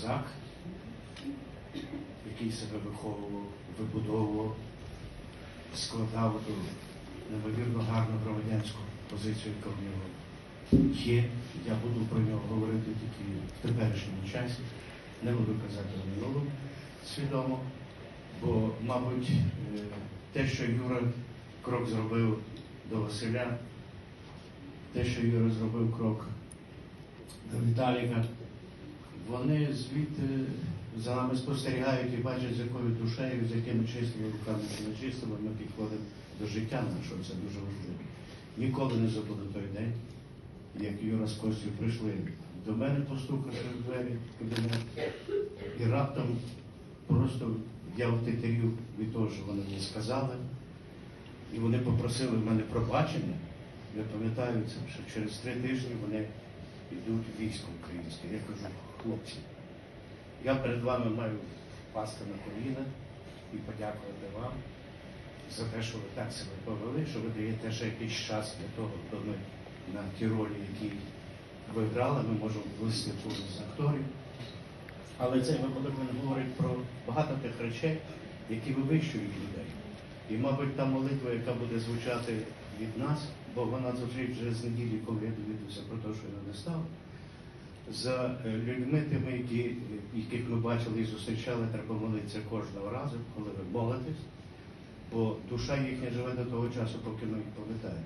козак, який себе виховував, вибудовував, складав ту неймовірно гарну громадянську позицію, яка в нього є. Я буду про нього говорити тільки в теперішньому часі. Не буду казати за минулим свідомо, бо, мабуть, е, те, що Юра крок зробив до Василя, те, що Юра зробив крок до Віталіка, вони звідти за нами спостерігають і бачать, з якою душею, з якими чистими руками чи нечистими ми підходимо до життя нашого. Це дуже важливо. Ніколи не забуду той день, як Юра з Костю прийшли до мене, постукали в двері кабінет, і раптом просто я втетерів від того, що вони мені сказали, і вони попросили в мене пробачення. Я пам'ятаю це, що через три тижні вони йдуть військо українське. Я кажу, хлопці, я перед вами маю пасти на коліна і подякувати вам за те, що ви так себе повели, що ви даєте ще якийсь час для того, аби ми на ті ролі, які ви грали, ми можемо висити з акторів. Але цей випадок він говорить про багато тих речей, які вивищують людей. І, мабуть, та молитва, яка буде звучати від нас, бо вона звучить вже з неділі, коли я довідався про те, що я не став. За е, людьми, тими, які, яких ми бачили і зустрічали, треба молитися кожного разу, коли ви молитесь, бо душа їхня живе до того часу, поки ми їх пам'ятаємо.